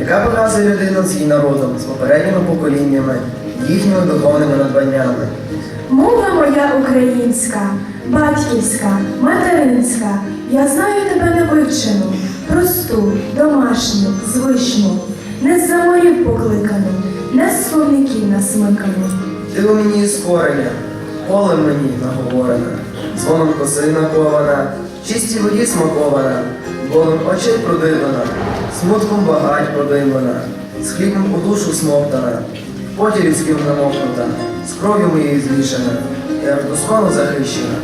яка пов'язує людину з її народом, з попередніми поколіннями, їхніми духовними надбаннями. Мова моя українська, батьківська, материнська, я знаю тебе невивчену, просту, домашню, звичну, не з заморів покликану, не з словників насмикану. Ти у мені корення, полем мені наговорена, дзвоном коси накована, чистій воді смакована, болем очей продивлена, смутком багать продивлена, з хлібом у душу смоктана, в ким намокнута, з кров'ю моєю змішана, і аж до захищена.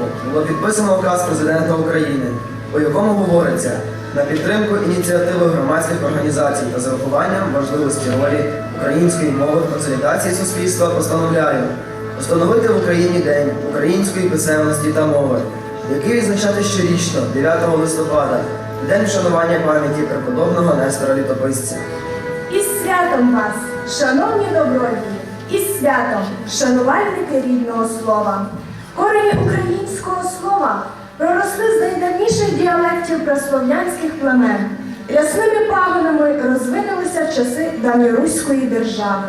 Року було підписано указ президента України, у якому говориться на підтримку ініціативи громадських організацій та з урахуванням важливості ролі української мови в консолідації суспільства постановляю встановити в Україні День української писемності та мови, який відзначати щорічно 9 листопада, день вшанування пам'яті преподобного Нестора Літописця. Із святом вас, шановні добродії, із святом, шанувальники рідного слова. Корені українського слова проросли з найдавніших діалектів прослов'янських племен. Рясними пагонами розвинулися в часи давньоруської держави.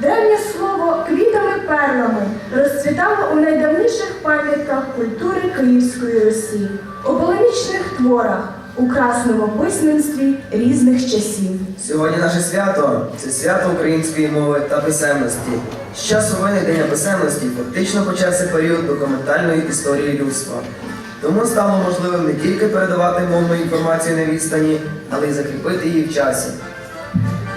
Древнє слово квітами перлами розцвітало у найдавніших пам'ятках культури Київської Русі, у полемічних творах, у красному письменстві різних часів. Сьогодні наше свято це свято української мови та писемності. З часу виникнення писемності фактично почався період документальної історії людства. Тому стало можливим не тільки передавати мовну інформацію на відстані, але й закріпити її в часі.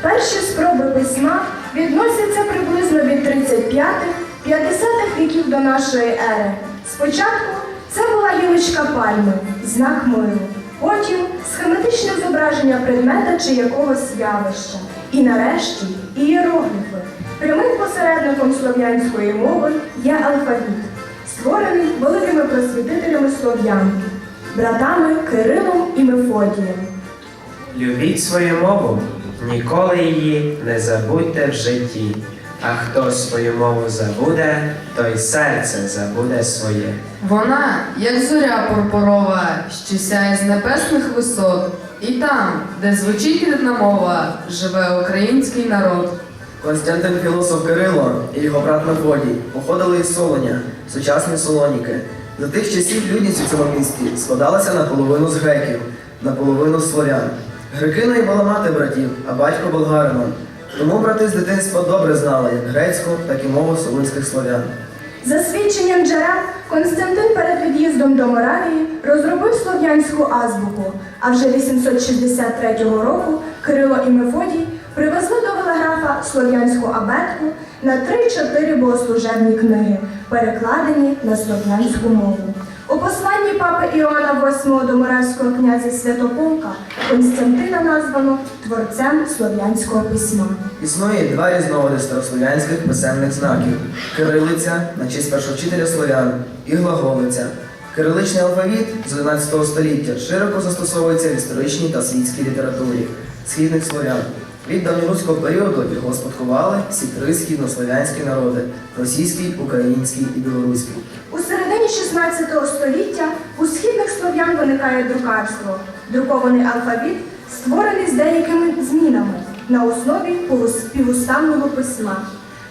Перші спроби письма відносяться приблизно від 35-50-х віків до нашої ери. Спочатку це була гілочка пальми, знак миру. Потім схематичне зображення предмета чи якогось явища. І нарешті ієрогліфи. Прямим посередником слов'янської мови є алфавіт. створений великими просвітителями слов'ян, братами Кирилом і Мефодієм. Любіть свою мову, ніколи її не забудьте в житті. А хто свою мову забуде, той серце забуде своє. Вона, як зоря пурпурова, що сяє з небесних висот, і там, де звучить рідна мова, живе український народ. Константин філософ Кирило і його брат Мефодій походили із Солоня, сучасні Солоніки. За тих часів людність у цьому місті складалася наполовину з греків, наполовину з слов'ян. Грекиною була мати братів, а батько болгарином. Тому брати з дитинства добре знали як грецьку, так і мову солунських слов'ян. За свідченням джерел, Константин перед від'їздом до Моравії розробив слов'янську азбуку, а вже 863 року Кирило і Мефодій привезли до Велеграфа слов'янську абетку на 3-4 богослужебні книги, перекладені на слов'янську мову. У посланні папи Іоанна VIII до моравського князя Святополка Константина названо творцем слов'янського письма. Існує два різновиди старослов'янських писемних знаків: кирилиця на честь першовчителя слов'ян і глаголиця. Кириличний алфавіт з 11 століття широко застосовується в історичній та світській літературі східних слов'ян. Від давньоруського періоду його спадкували всі три східнослов'янські народи російський, український і білоруський. У 16 століття у східних слов'ян виникає друкарство. Друкований алфавіт створений з деякими змінами на основі півустанного письма.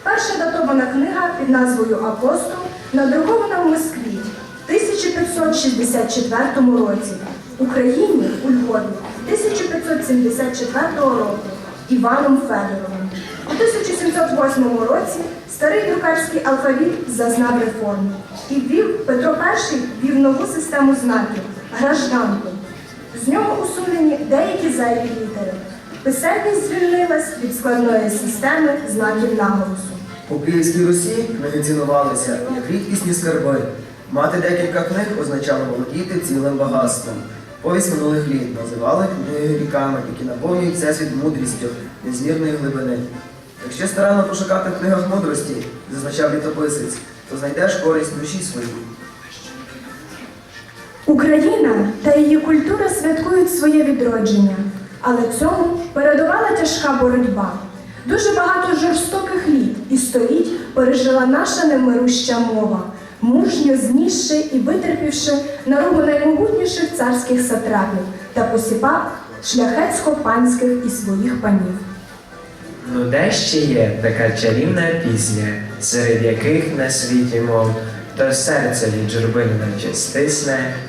Перша датована книга під назвою Апостол надрукована в Москві в 1564 році, Україні у Львові 1574 року Іваном Федоровим. У 1708 році старий друкарський алфавіт зазнав реформи і ввів Петро І ввів нову систему знаків гражданку. З нього усунені деякі зайві літери. Писемність звільнилась від складної системи знаків наголосу. У Київській Русі книги цінувалися як рідкісні скарби. Мати декілька книг означало володіти цілим багатством. Повість минулих літ називали книги ріками, які наповнюють всесвіт мудрістю незмірної глибини. Якщо старанно пошукати в книгах мудрості, зазначав літописець, то знайдеш користь душі своїй. Україна та її культура святкують своє відродження, але цьому передувала тяжка боротьба. Дуже багато жорстоких літ і століть пережила наша немируща мова, мужньо знісши і витерпівши наругу наймогутніших царських сатрапів та посіпак шляхетсько-панських і своїх панів. Ну де ще є така чарівна пісня, серед яких на світі мов, то серце від журби наче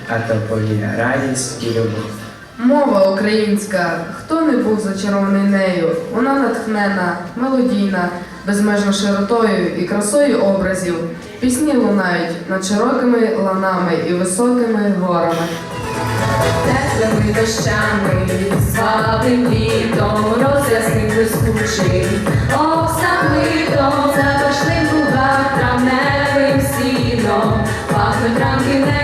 а то повіє радість і любов. Мова українська, хто не був зачарований нею, вона натхнена, мелодійна, безмежно широтою і красою образів. Пісні лунають над широкими ланами і високими горами. Теплими дощами, слабим літом, розясним блискучим, обсаглитом, запашним лугах, травневим сіном, пахнуть ранки неньки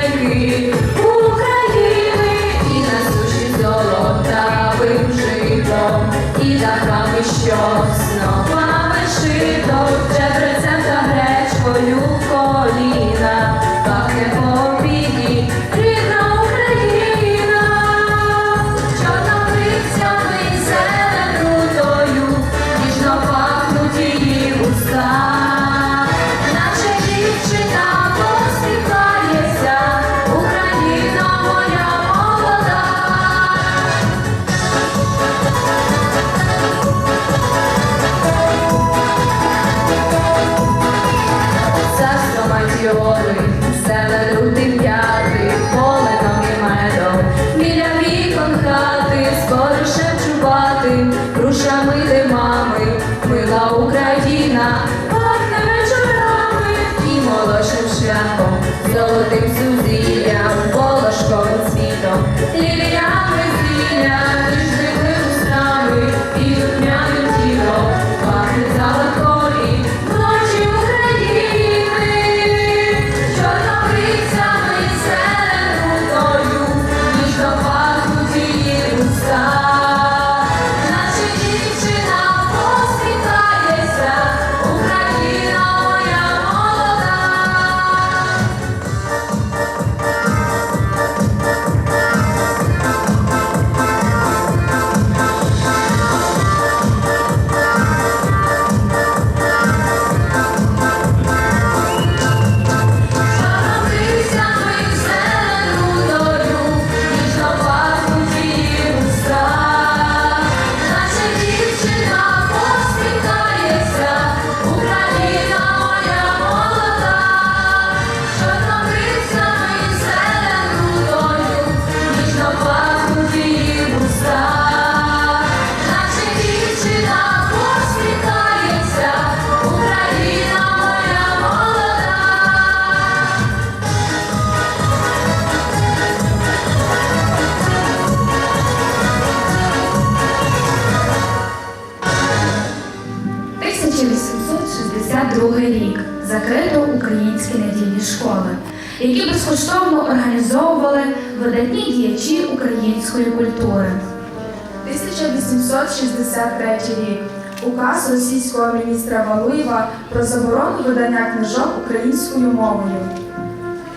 1863 рік. Указ російського міністра Валуєва про заборону видання книжок українською мовою.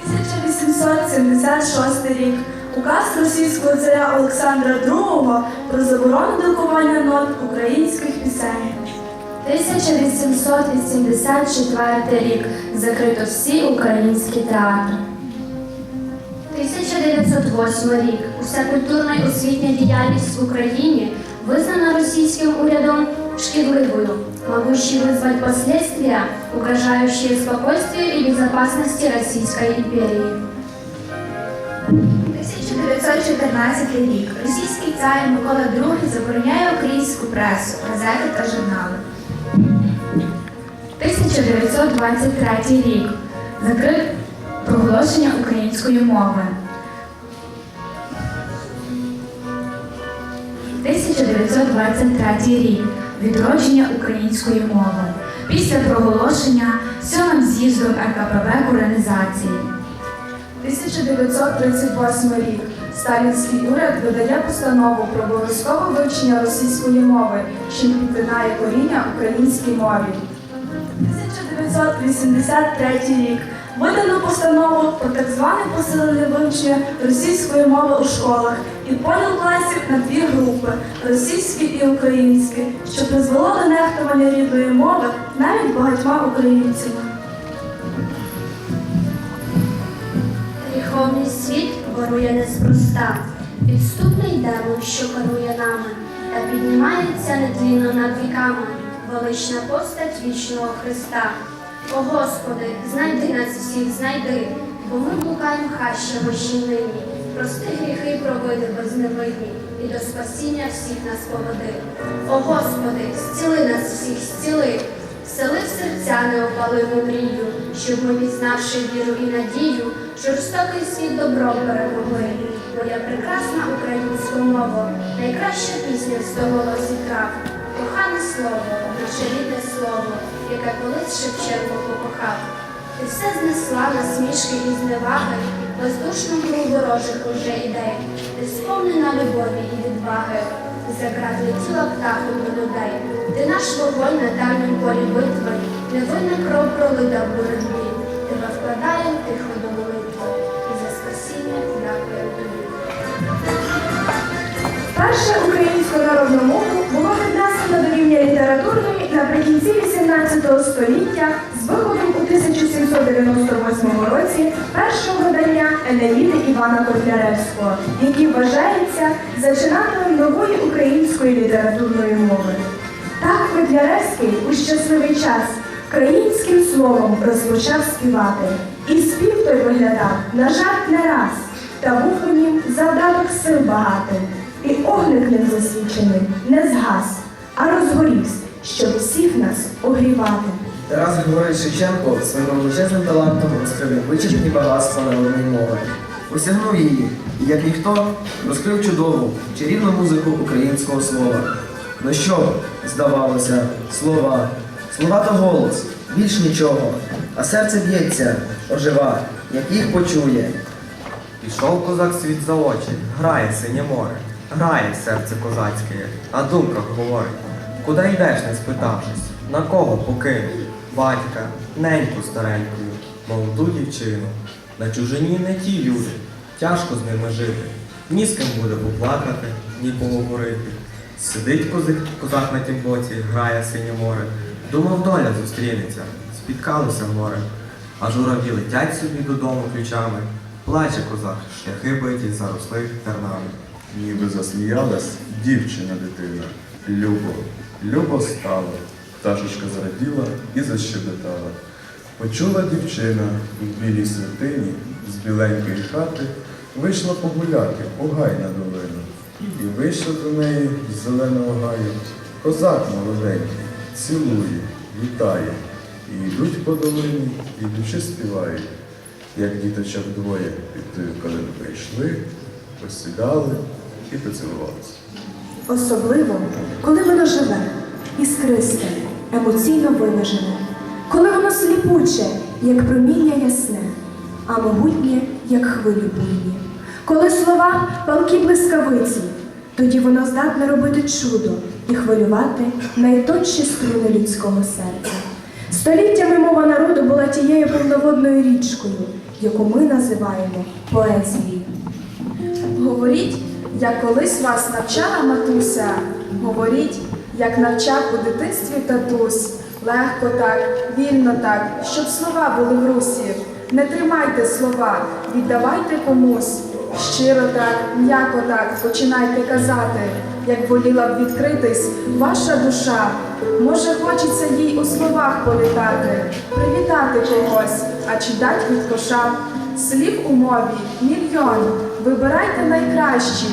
1876 рік. Указ російського царя Олександра II про заборону друкування нот українських пісень. 1884 рік закрито всі українські театри. 1908 рік уся культурна і освітня діяльність в Україні визнана російським урядом шкідливою, могущей вызвать последствия, угрожающие спокойствию и безопасности Российской империи. 1914 рік. Російський цар Микола II забороняє українську пресу, газети та журнали. 1923 рік закрит проголошення української мови. 1923 рік відродження української мови після проголошення сьомим з'їздом РКПБ Куренізації. 1938 рік. Сталінський уряд видає постанову про обов'язкове вивчення російської мови, чим підтинає коріння українській мові. 1983 рік. Видано постанову про так зване посилене вивчення російської мови у школах і поділ класів на дві групи російські і українські, що призвело до нехтування рідної мови навіть багатьма українцями. Гріховний світ ворує неспроста, підступний демон, що керує нами, та піднімається нетлінно над віками, велична постать вічного Христа. О Господи, знайди нас всіх, знайди, бо ми блукаємо хащами ще нині. Прости гріхи провиди безневинні, і до спасіння всіх нас поведи. О Господи, зціли нас всіх, зціли, Всели в серця неопалиму мрію, щоб ми, пізнавши віру і надію, жорстокий світ добром перемогли. Моя прекрасна українська мова, найкраща пісня з голосі трав. Кохане слово, наше рідне слово, яке колись Шевченко покохав. Ти все знесла на смішки і зневаги, бездушну гру ворожих уже ідей. Ти сповнена любові і відваги, за град летіла птахом до людей. Ти наш вогонь на дальнім полі битви, невинна кров пролита в боротьбі. Тебе вкладаєм тихо до молитви, і за спасіння дякую тобі. Перше українську народну мову було віднесено до рівня літературної наприкінці 18 століття з виходом у 1798 році першого видання Енеїди Івана Котляревського, який вважається зачинатором нової української літературної мови. Так Котляревський у щасливий час українським словом розпочав співати. І спів той виглядав, на жарт не раз, та був у нім завдаток сил багатий. І огник ним засвічений не згас, а розгорівся, щоб всіх нас огрівати. Тарас Григорович Шевченко своїм величезним талантом розкрив вичерпні багатства народної мови. Осягнув її, і як ніхто розкрив чудову, чарівну музику українського слова. Ну що, здавалося, слова, слова та голос, більш нічого, а серце б'ється, ожива, як їх почує. Пішов козак світ за очі, грає синє море, грає серце козацьке, а думка говорить. Куди йдеш, не спитавшись, на кого покинув? Батька, неньку старенькою, молоду дівчину. На чужині не ті люди, тяжко з ними жити. Ні з ким буде поплакати, ні поговорити. Сидить козак, козак на тім боці, грає синє море. Думав, доля зустрінеться, спіткалося горе. А журавлі летять собі додому ключами. Плаче козак, шляхи биті, заросли тернами. Ніби засміялась дівчина дитина. Любо, любо стало. Пташечка зраділа і защебетала. Почула дівчина у білій святині з біленької хати, вийшла погуляти у гай на долину. І вийшов до неї з зеленого гаю. Козак молоденький, цілує, вітає. І йдуть по долині, ідучи співають. Як діточок двоє під тою калину прийшли, посідали і поцілувалися. Особливо, коли воно живе, іскристе, емоційно виважене, коли воно сліпуче, як проміння ясне, а могутнє, як хвилі буйні. Коли слова палки блискавиці, тоді воно здатне робити чудо і хвилювати найтонші струни людського серця. Століттями мова народу була тією повноводною річкою, яку ми називаємо поезією. Говоріть, як колись вас навчала матуся. Говоріть, як навчав у дитинстві татусь. Легко так, вільно так, щоб слова були в русі. Не тримайте слова, віддавайте комусь. Щиро так, м'яко так починайте казати, як воліла б відкритись ваша душа. Може, хочеться їй у словах політати, привітати когось, а чи дать від коша. Слів у мові мільйон, вибирайте найкращі,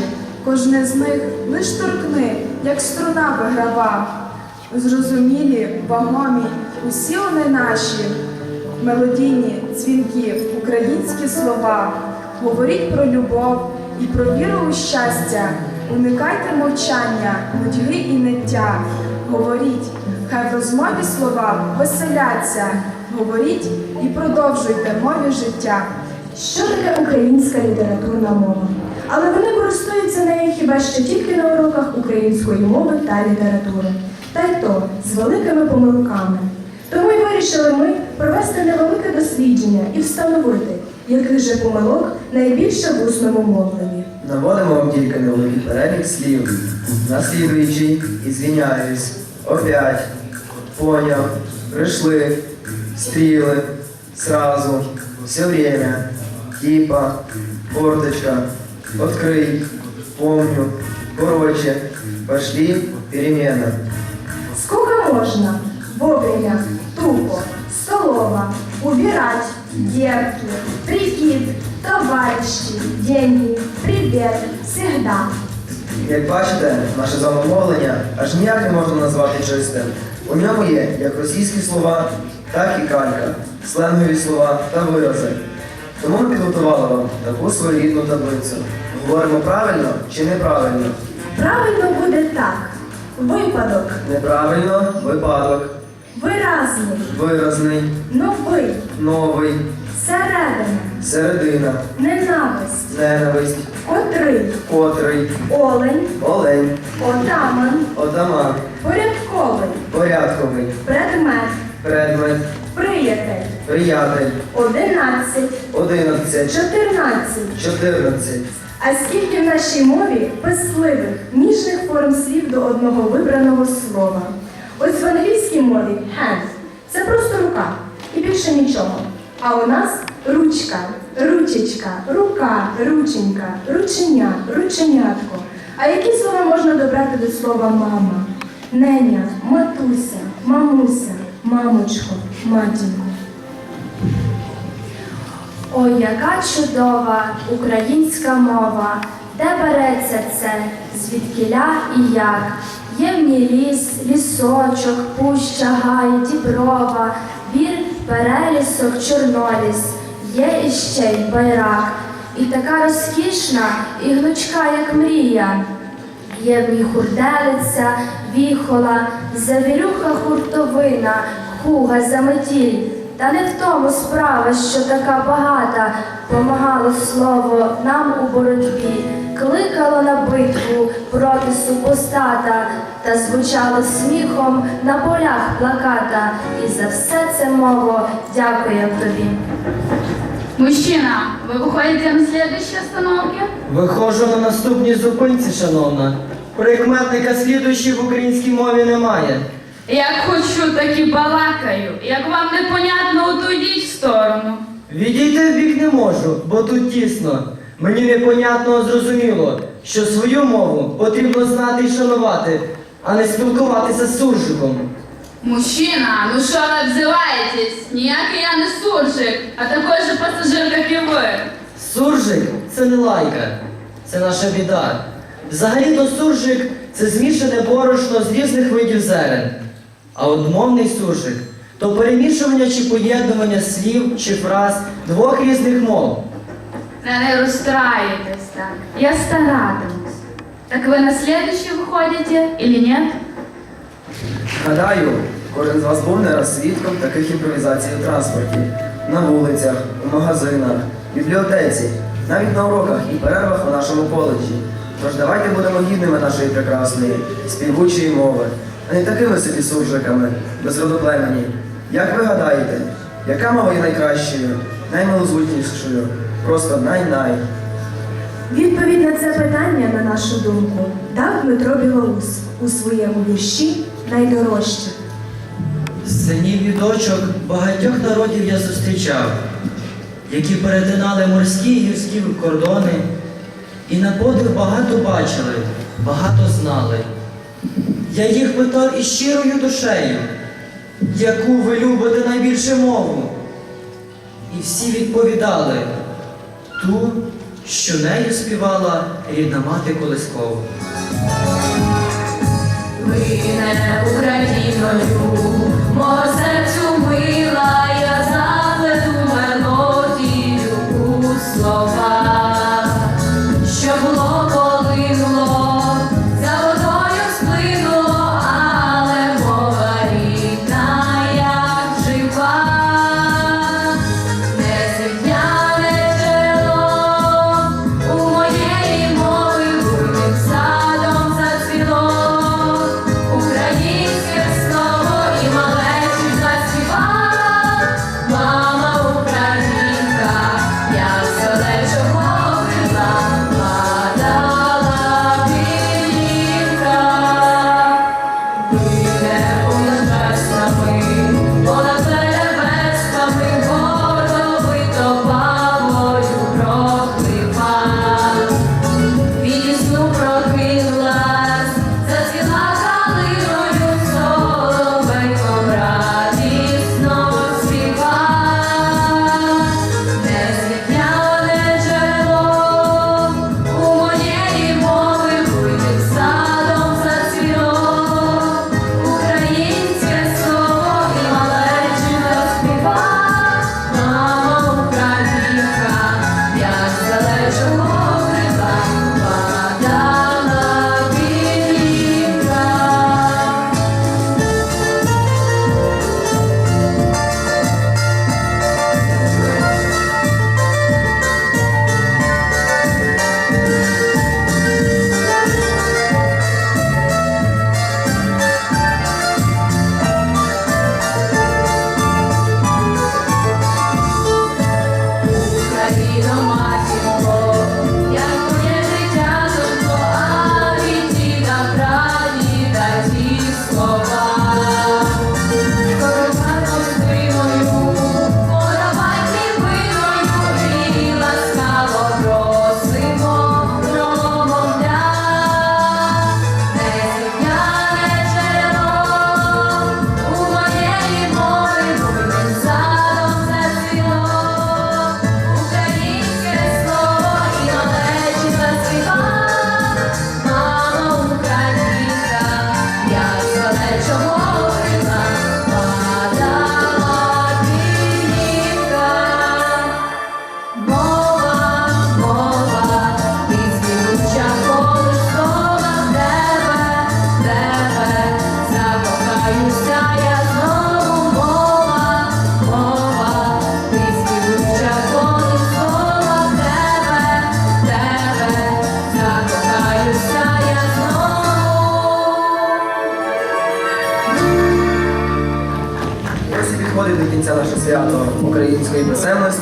кожне з них лиш торкни, як струна виграва. Зрозумілі, вагомі, усі вони наші, мелодійні, дзвінки, українські слова. Говоріть про любов і про віру у щастя. Уникайте мовчання, нудьги і ниття. Говоріть, хай в розмові слова веселяться. Говоріть і продовжуйте мові життя. Що таке українська літературна мова? Але вони користуються нею хіба що тільки на уроках української мови та літератури, та й то з великими помилками. Тому й вирішили ми провести невелике дослідження і встановити, яких же помилок найбільше в усному мовленні. Наводимо вам тільки невеликий перелік слів. Наслідуючий і звіняюсь, опять, поняв, пришли, стріли, сразу, все время, типа, форточка, открыть, помню, короче, пошли, перемена. Сколько можно? Вовремя, тупо, столова, убирать, детки, прикид, товарищи, деньги, привет, всегда. Як бачите, наше з вами мовлення аж ніяк не можна назвати чистим. У ньому є як російські слова, так і калька, сленгові слова та вирази. Тому ми підготували вам таку своєрідну таблицю. Говоримо правильно чи неправильно? Правильно буде так. Випадок, Неправильно випадок, виразний, виразний, новий, новий, середина, середина, ненависть, ненависть, котрий, котрий, олень, олень, отаман, отаман, порядковий, порядковий, предмет, предмет, приятель, приятель, одинадцять, одинадцять, чотирнадцять. чотирнадцять. А скільки в нашій мові писливих, ніжних форм слів до одного вибраного слова. Ось в англійській мові hand – це просто рука і більше нічого. А у нас ручка, ручечка, рука, рученька, рученя, рученятко. А які слова можна добрати до слова мама? Неня, матуся, мамуся, мамочко, матінко. Ой, яка чудова українська мова, де береться це, звідкіля і як. Є в ній ліс, лісочок, пуща, гай, діброва, бір, перелісок, чорноліс, є іще й байрак, і така розкішна, і гнучка, як мрія. Є в ній хурделиця, віхола, завірюха хуртовина, хуга, заметіль. Та не в тому справа, що така багата, помагало слово нам у боротьбі, кликало на битву проти супостата, та звучало сміхом на полях плаката. І за все це мово дякуємо тобі. Мужчина, вы выходите на следующей остановке? Виходжу на наступній зупинці, шановна. Прикметника слідуючий в українській мові немає. Як хочу, так і балакаю. Як вам непонятно, отойдіть в сторону. Відійти в бік не можу, бо тут тісно. Мені непонятно зрозуміло, що свою мову потрібно знати і шанувати, а не спілкуватися з суржиком. Мужчина, ну що ви обзиваєтесь? Ніякий я не суржик, а такой же пасажир, як і ви. Суржик це не лайка, це наша біда. Взагалі-то суржик це змішане борошно з різних видів зерен. А от мовний суржик то перемішування чи поєднування слів чи фраз двох різних мов. Не, не розстраюйтесь так. Я старатимусь. Так ви на следующий виходите или нет? Гадаю, кожен з вас був не раз свідком таких імпровізацій у транспорті. на вулицях, у магазинах, бібліотеці, навіть на уроках і перервах у нашому коледжі. Тож давайте будемо гідними нашої прекрасної, співучої мови, а не такими собі суржиками, безродоплемені. Як ви гадаєте, яка мова є найкращою, наймилозвучнішою, просто най-най? Відповідь на це питання, на нашу думку, дав Дмитро Білоус у своєму вірші найдорожче. Синів і дочок багатьох народів я зустрічав, які перетинали морські і гірські кордони, і на подив багато бачили, багато знали. Я їх питав із щирою душею, яку ви любите найбільше мову. І всі відповідали ту, що нею співала рідна мати Колискова. Україною, мого серцю мила, я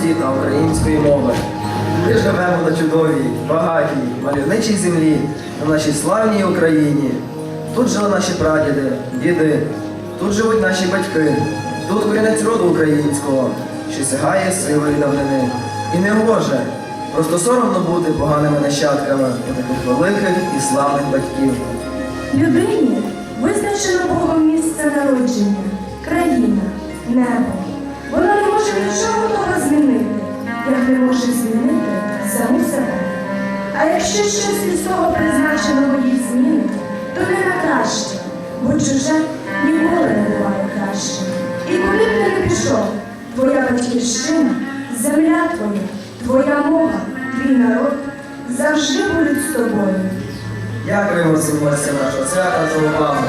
писемності та української мови. Ми живемо на чудовій, багатій, мальовничій землі, на нашій славній Україні. Тут жили наші прадіди, діди, тут живуть наші батьки, тут корінець роду українського, що сягає сивої давнини. І не гоже, просто соромно бути поганими нащадками у таких великих і славних батьків. Людині визначено Богом місце народження, країна, небо. Вона не може нічого не може змінити саму себе. А якщо щось із того призначеного їй змінити, то не на краще, бо чуже ніколи не буває краще. І куди б ти не пішов, твоя батьківщина, земля твоя, твоя мова, твій народ завжди будуть з тобою. Дякуємо всім гостям нашого свята за увагу.